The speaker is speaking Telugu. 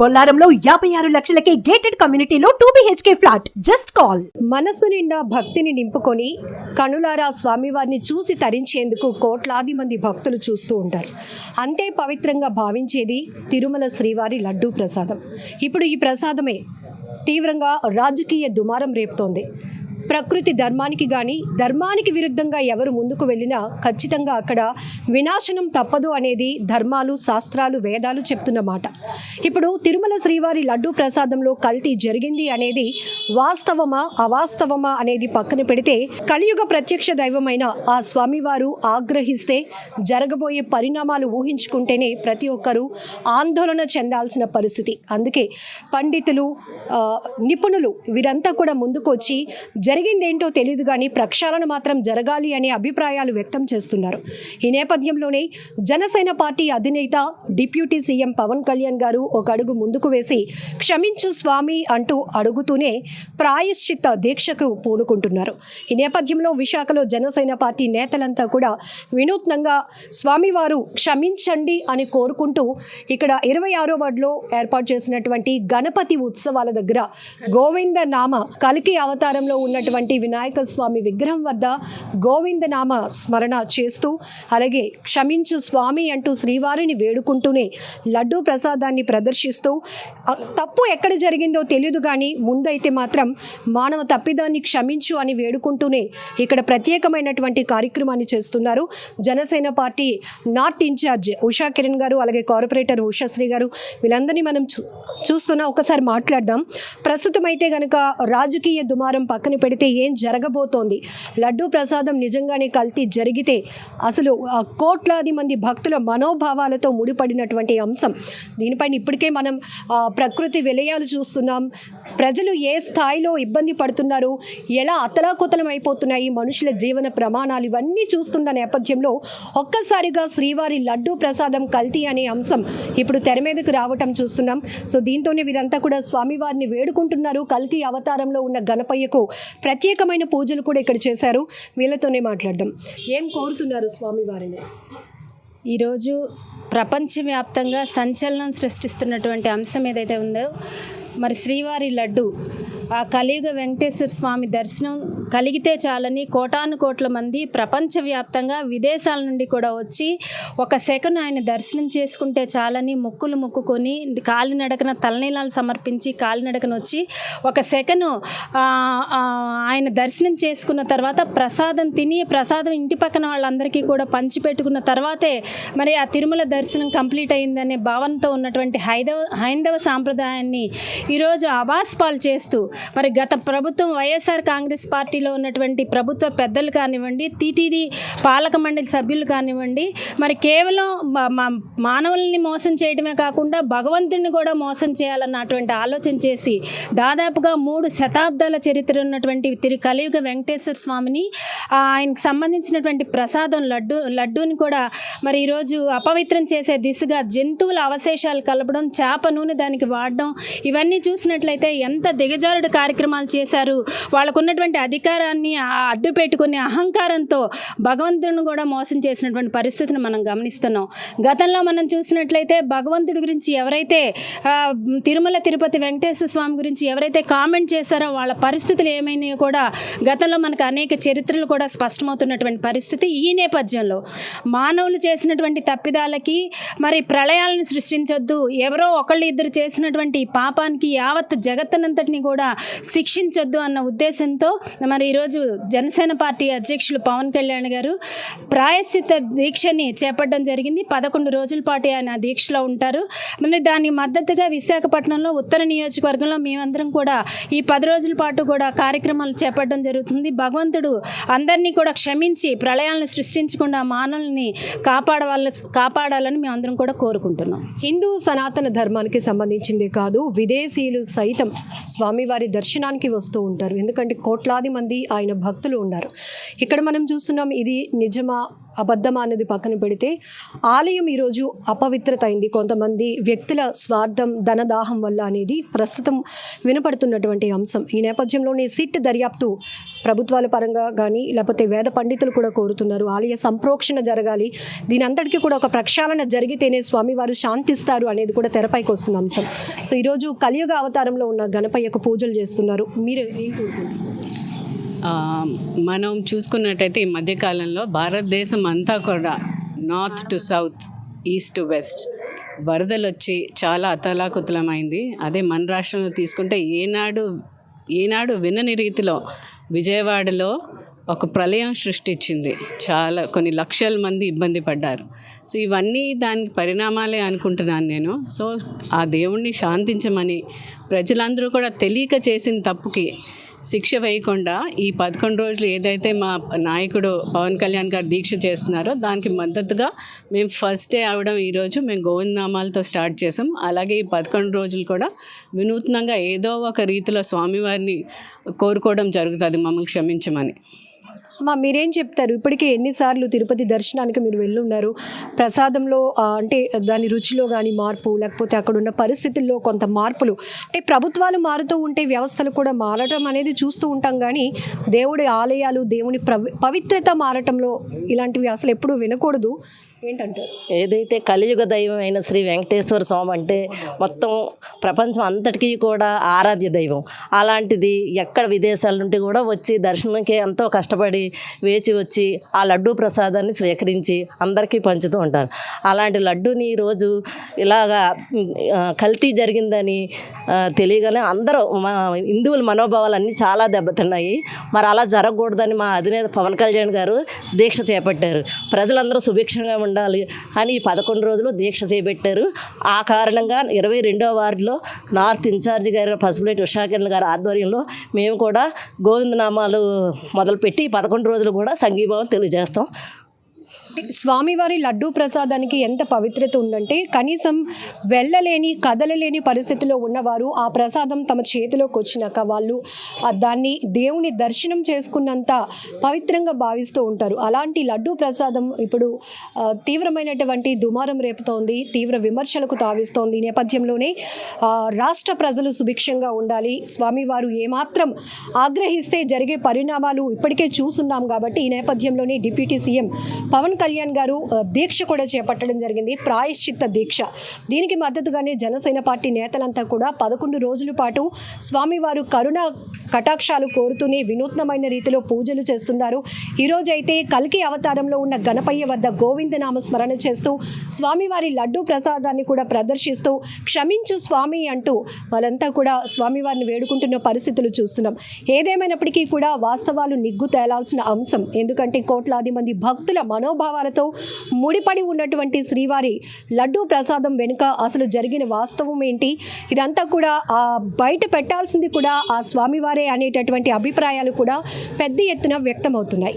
బొల్లారంలో యాభై ఆరు లక్షలకే గేటెడ్ కమ్యూనిటీలో two BHK flat just call మనసు నిండా భక్తిని నింపుకొని కనులారా స్వామివారిని చూసి తరించేందుకు కోట్లాది మంది భక్తులు చూస్తూ ఉంటారు. అంతే పవిత్రంగా భావించేది తిరుమల శ్రీవారి లడ్డూ ప్రసాదం. ఇప్పుడు ఈ ప్రసాదమే తీవ్రంగా రాజకీయ దుమారం రేపుతోంది. ప్రకృతి ధర్మానికి కానీ ధర్మానికి విరుద్ధంగా ఎవరు ముందుకు వెళ్ళినా ఖచ్చితంగా అక్కడ వినాశనం తప్పదు అనేది ధర్మాలు శాస్త్రాలు వేదాలు చెప్తున్న మాట. ఇప్పుడు తిరుమల శ్రీవారి లడ్డూ ప్రసాదంలో కల్తీ జరిగింది అనేది వాస్తవమా అవాస్తవమా అనేది పక్కన పెడితే కలియుగ ప్రత్యక్ష దైవమైన ఆ స్వామివారు ఆగ్రహిస్తే జరగబోయే పరిణామాలు ఊహించుకుంటేనే ప్రతి ఒక్కరూ ఆందోళన చెందాల్సిన పరిస్థితి. అందుకే పండితులు నిపుణులు వీరంతా కూడా ముందుకొచ్చి జరిగిందేంటో తెలియదు కానీ ప్రక్షాళన మాత్రం జరగాలి అనే అభిప్రాయాలు వ్యక్తం చేస్తున్నారు. ఈ నేపథ్యంలోనే జనసేన పార్టీ అధినేత డిప్యూటీ సీఎం పవన్ కళ్యాణ్ గారు ఒక అడుగు ముందుకు వేసి క్షమించు స్వామి అంటూ అడుగుతూనే ప్రాయశ్చిత్త దీక్షకు పూనుకుంటున్నారు. ఈ నేపథ్యంలో విశాఖలో జనసేన పార్టీ నేతలంతా కూడా వినూత్నంగా స్వామివారు క్షమించండి అని కోరుకుంటూ ఇక్కడ ఇరవై ఆరో వార్డులో ఏర్పాటు చేసినటువంటి గణపతి ఉత్సవాల దగ్గర గోవింద నామ కలికి అవతారంలో ఉన్న ఉన్నటువంటి వినాయక స్వామి విగ్రహం వద్ద గోవింద నామ స్మరణ చేస్తూ అలాగే క్షమించు స్వామి అంటూ శ్రీవారిని వేడుకుంటూనే లడ్డూ ప్రసాదాన్ని ప్రదర్శిస్తూ తప్పు ఎక్కడ జరిగిందో తెలియదు కానీ ముందైతే మాత్రం మానవ తప్పిదాన్ని క్షమించు అని వేడుకుంటూనే ఇక్కడ ప్రత్యేకమైనటువంటి కార్యక్రమాన్ని చేస్తున్నారు. Janasena party north incharge Usha Kiran garu అలాగే కార్పొరేటర్ ఉషాశ్రీ గారు వీళ్ళందరినీ మనం చూ చూస్తున్నా ఒకసారి మాట్లాడదాం. ప్రస్తుతం అయితే కనుక రాజకీయ దుమారం పక్కన పెడితే ఏం జరగబోతోంది? లడ్డూ ప్రసాదం నిజంగానే కల్తీ జరిగితే అసలు కోట్లాది మంది భక్తుల మనోభావాలతో ముడిపడినటువంటి అంశం. దీనిపైన ఇప్పటికే మనం ప్రకృతి విలయాలు చూస్తున్నాం. ప్రజలు ఏ స్థాయిలో ఇబ్బంది పడుతున్నారు? ఎలా అతలాకుతలం అయిపోతున్నాయి? మనుషుల జీవన ప్రమాణాలు ఇవన్నీ చూస్తున్న నేపథ్యంలో ఒక్కసారిగా శ్రీవారి లడ్డూ ప్రసాదం కల్తీ అనే అంశం ఇప్పుడు తెర మీదకు రావటం చూస్తున్నాం. సో దీంతోనే వీరంతా కూడా స్వామివారిని వేడుకుంటున్నారు. కల్కి అవతారంలో ఉన్న గణపయ్యకు ప్రత్యేకమైన పూజలు కూడా ఇక్కడ చేశారు. వీళ్ళతోనే మాట్లాడదాం. ఏం కోరుతున్నారు స్వామివారిని ఈరోజు ప్రపంచవ్యాప్తంగా సంచలనం సృష్టిస్తున్నటువంటి అంశం ఏదైతే ఉందో మరి శ్రీవారి లడ్డు ఆ కలియుగ వెంకటేశ్వర స్వామి దర్శనం కలిగితే చాలని కోటాను కోట్ల మంది ప్రపంచవ్యాప్తంగా విదేశాల నుండి కూడా వచ్చి ఒక సెకండ్ ఆయన దర్శనం చేసుకుంటే చాలని మొక్కులు మొక్కుకొని కాలినడకన తలనీలాలు సమర్పించి కాలినడకన వచ్చి ఒక సెకను ఆయన దర్శనం చేసుకున్న తర్వాత ప్రసాదం తిని ప్రసాదం ఇంటి పక్కన వాళ్ళందరికీ కూడా పంచిపెట్టుకున్న తర్వాతే మరి ఆ తిరుమల దర్శనం కంప్లీట్ అయిందనే భావనతో ఉన్నటువంటి హైదవ హైందవ సాంప్రదాయాన్ని ఈరోజు అబాస్పాలు చేస్తూ మరి గత ప్రభుత్వం వైఎస్ఆర్ కాంగ్రెస్ పార్టీలో ఉన్నటువంటి ప్రభుత్వ పెద్దలు కానివ్వండి టీటీడీ పాలక మండలి సభ్యులు కానివ్వండి మరి కేవలం మా- మానవుల్ని మోసం చేయడమే కాకుండా భగవంతుడిని కూడా మోసం చేయాలన్నటువంటి ఆలోచన చేసి దాదాపుగా మూడు శతాబ్దాల చరిత్ర ఉన్నటువంటి తిరు కలియుగ వెంకటేశ్వర స్వామిని ఆయనకు సంబంధించినటువంటి ప్రసాదం లడ్డు లడ్డూని కూడా మరి ఈరోజు అపవిత్రం చేసే దిశగా జంతువుల అవశేషాలు కలపడం చేప నూనె దానికి వాడడం ఇవన్నీ చూసినట్లయితే ఎంత దిగజారు దిగజారుడు కార్యక్రమాలు చేశారు. వాళ్ళకు ఉన్నటువంటి అధికారాన్ని అడ్డు పెట్టుకుని అహంకారంతో భగవంతుడిని కూడా మోసం చేసినటువంటి పరిస్థితిని మనం గమనిస్తున్నాం. గతంలో మనం చూసినట్లయితే భగవంతుడి గురించి ఎవరైతే తిరుమల తిరుపతి వెంకటేశ్వర స్వామి గురించి ఎవరైతే కామెంట్ చేశారో వాళ్ళ పరిస్థితులు ఏమైనాయో కూడా గతంలో మనకు అనేక చరిత్రలు కూడా స్పష్టమవుతున్నటువంటి పరిస్థితి ఈ నేపథ్యంలో. మానవులు చేసినటువంటి తప్పిదాలకి మరి ప్రళయాలను సృష్టించొద్దు. ఎవరో ఒకళ్ళు ఇద్దరు చేసినటువంటి పాపానికి యావత్ జగత్తునంతటిని కూడా శిక్షించొద్దు అన్న ఉద్దేశంతో మరి ఈరోజు జనసేన పార్టీ అధ్యక్షులు పవన్ కళ్యాణ్ గారు ప్రాయశ్చిత దీక్షని చేపట్టడం జరిగింది. పదకొండు రోజుల పాటు ఆయన దీక్షలో ఉంటారు. మరి దానికి మద్దతుగా విశాఖపట్నంలో ఉత్తర నియోజకవర్గంలో మేమందరం కూడా ఈ పది రోజుల పాటు కూడా కార్యక్రమాలు చేపట్టడం జరుగుతుంది. భగవంతుడు అందరినీ కూడా క్షమించి ప్రళయాలను సృష్టించకుండా మానవుల్ని కాపాడవాళ్ళ కాపాడాలని మేమందరం కూడా కోరుకుంటున్నాం. హిందూ సనాతన ధర్మానికి సంబంధించింది కాదు విదేశీయులు సైతం స్వామివారి దర్శనానికి వస్తూ ఉంటారు. ఎందుకంటే కోట్లాది మంది ఆయన భక్తులు ఉన్నారు. ఇక్కడ మనం చూస్తున్నాం ఇది నిజమా? అబద్ధమా అనేది పక్కన పెడితే ఆలయం ఈరోజు అపవిత్రత అయింది. కొంతమంది వ్యక్తుల స్వార్థం ధనదాహం వల్ల అనేది ప్రస్తుతం వినపడుతున్నటువంటి అంశం. ఈ నేపథ్యంలోనే సిట్ దర్యాప్తు ప్రభుత్వాల పరంగా కానీ లేకపోతే వేద పండితులు కూడా కోరుతున్నారు. ఆలయ సంప్రోక్షణ జరగాలి. దీని అంతటికీ కూడా ఒక ప్రక్షాళన జరిగితేనే స్వామివారు శాంతిస్తారు అనేది కూడా తెరపైకి వస్తున్న అంశం. సో ఈరోజు కలియుగ అవతారంలో ఉన్న గణపయ్యకు పూజలు చేస్తున్నారు. మీరు ఏం కోరుకుంటున్నారు? మనం చూసుకున్నట్టయితే ఈ మధ్యకాలంలో భారతదేశం అంతా కూడా north to south east to west వరదలు వచ్చి చాలా అతలాకుతలమైంది. అదే మన రాష్ట్రంలో తీసుకుంటే ఏనాడు ఏనాడు వినని రీతిలో విజయవాడలో ఒక ప్రళయం సృష్టించింది. చాలా కొన్ని లక్షల మంది ఇబ్బంది పడ్డారు. సో ఇవన్నీ దాని పరిణామాలే అనుకుంటున్నాను నేను. సో ఆ దేవుణ్ణి శాంతించమని ప్రజలందరూ కూడా తెలియక చేసిన తప్పుకి శిక్ష వేయకుండా ఈ పదకొండు రోజులు ఏదైతే మా నాయకుడు పవన్ కళ్యాణ్ గారు దీక్ష చేస్తున్నారో దానికి మద్దతుగా మేము ఫస్ట్ డే అవడం ఈరోజు మేము గోవిందనామాలతో స్టార్ట్ చేసాం. అలాగే ఈ పదకొండు రోజులు కూడా వినూత్నంగా ఏదో ఒక రీతిలో స్వామివారిని కోరుకోవడం జరుగుతుంది. మమ్మల్ని క్షమించమని. మా మీరేం చెప్తారు? ఇప్పటికే ఎన్నిసార్లు తిరుపతి దర్శనానికి మీరు వెళ్ళున్నారు. ప్రసాదంలో అంటే దాని రుచిలో కానీ మార్పు లేకపోతే అక్కడ ఉన్న పరిస్థితుల్లో కొంత మార్పులు అంటే ప్రభుత్వాలు మారుతూ ఉంటే వ్యవస్థలు కూడా మారటం అనేది చూస్తూ ఉంటాం కానీ దేవుడి ఆలయాలు దేవుని ప్రవి- పవిత్రత మారటంలో ఇలాంటివి అసలు ఎప్పుడూ వినకూడదు. ఏంటంటారు? ఏదైతే కలియుగ దైవం అయిన శ్రీ వెంకటేశ్వర స్వామి అంటే మొత్తం ప్రపంచం అంతటికీ కూడా ఆరాధ్య దైవం. అలాంటిది ఎక్కడ విదేశాల నుండి కూడా వచ్చి దర్శనంకి ఎంతో కష్టపడి వేచి వచ్చి ఆ లడ్డూ ప్రసాదాన్ని స్వీకరించి అందరికీ పంచుతూ ఉంటారు. అలాంటి లడ్డూని ఈరోజు ఇలాగా కల్తీ జరిగిందని తెలియగానే అందరూ మా హిందువుల మనోభావాలన్నీ చాలా దెబ్బతిన్నాయి. మరి అలా జరగకూడదని మా అధినేత పవన్ కళ్యాణ్ గారు దీక్ష చేపట్టారు. ప్రజలందరూ సుభిక్షంగా ఉండాలి అని పదకొండు రోజులు దీక్ష చేపట్టారు. ఆ కారణంగా ఇరవై రెండో వార్డులో నార్త్ ఇన్ఛార్జి గారు పసుపులేటి ఉషాకిరణ్ గారి ఆధ్వర్యంలో మేము కూడా గోవిందనామాలు మొదలుపెట్టి పదకొండు రోజులు కూడా సంఘీభావం తెలియజేస్తాం. స్వామివారి లడ్డూ ప్రసాదానికి ఎంత పవిత్రత ఉందంటే కనీసం వెళ్ళలేని కదలలేని పరిస్థితిలో ఉన్నవారు ఆ ప్రసాదం తమ చేతిలోకి వచ్చినాక వాళ్ళు దాన్ని దేవుని దర్శనం చేసుకున్నంత పవిత్రంగా భావిస్తూ ఉంటారు. అలాంటి లడ్డూ ప్రసాదం ఇప్పుడు తీవ్రమైనటువంటి దుమారం రేపుతోంది తీవ్ర విమర్శలకు తావిస్తోంది. ఈ నేపథ్యంలోనే రాష్ట్ర ప్రజలు సుభిక్షంగా ఉండాలి. స్వామివారు ఏమాత్రం ఆగ్రహిస్తే జరిగే పరిణామాలు ఇప్పటికే చూస్తున్నాం కాబట్టి ఈ నేపథ్యంలోనే డిప్యూటీ సీఎం పవన్ కళ్యాణ్ గారు దీక్ష కూడా చేపట్టడం జరిగింది. ప్రాయశ్చిత్త దీక్ష. దీనికి మద్దతుగానే జనసేన పార్టీ నేతలంతా కూడా పదకొండు రోజుల పాటు స్వామివారు కరుణ కటాక్షాలు కోరుతూనే వినూత్నమైన రీతిలో పూజలు చేస్తున్నారు. ఈరోజైతే కల్కి అవతారంలో ఉన్న గణపయ్య వద్ద గోవిందనామ స్మరణ చేస్తూ స్వామివారి లడ్డూ ప్రసాదాన్ని కూడా ప్రదర్శిస్తూ క్షమించు స్వామి అంటూ వాళ్ళంతా కూడా స్వామివారిని వేడుకుంటున్న పరిస్థితులు చూస్తున్నాం. ఏదేమైనప్పటికీ కూడా వాస్తవాలు నిగ్గు తేలాల్సిన అంశం. ఎందుకంటే కోట్లాది మంది భక్తుల మనోభావం మనోభావాలతో ముడిపడి ఉన్నటువంటి శ్రీవారి లడ్డూ ప్రసాదం వెనుక అసలు జరిగిన వాస్తవం ఏంటి? ఇదంతా కూడా ఆ బయట పెట్టాల్సింది కూడా ఆ స్వామివారే అనేటటువంటి అభిప్రాయాలు కూడా పెద్ద ఎత్తున వ్యక్తమవుతున్నాయి.